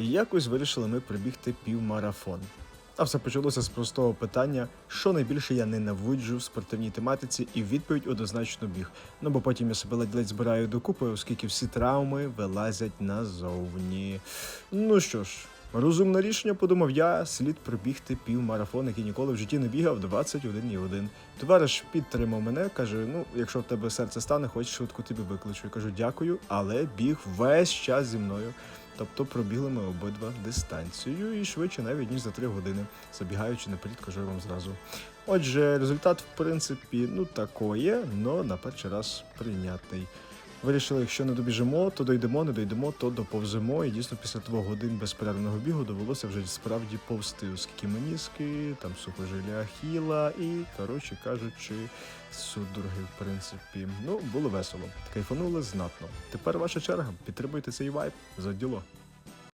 І якось вирішили ми прибігти півмарафон. А все почалося з простого питання, що найбільше я ненавиджу в спортивній тематиці, і відповідь однозначно біг. Ну бо потім я себе ледь-ледь збираю докупи, оскільки всі травми вилазять назовні. Ну що ж, розумне рішення подумав я, слід пробігти півмарафон, який ніколи в житті не бігав 21,1. Товариш підтримав мене, каже: ну, якщо в тебе серце стане, хоч швидко тобі викличу. Я кажу, дякую, але біг весь час зі мною. Тобто пробігли ми обидва дистанцію і швидше навіть ніж за 3 години, забігаючи наперед, кажу вам зразу. Отже, результат, в принципі, ну такоє, але на перший раз прийнятний. Вирішили, якщо не добіжимо, то дойдемо, не дойдемо, то доповземо. І дійсно після двох годин безперервного бігу довелося вже справді повзти, оскільки меніски, там сухожилля ахіла і, коротше кажучи, судороги, в принципі. Ну, було весело. Кайфанули знатно. Тепер ваша черга. Підтримуйте цей вайб за діло.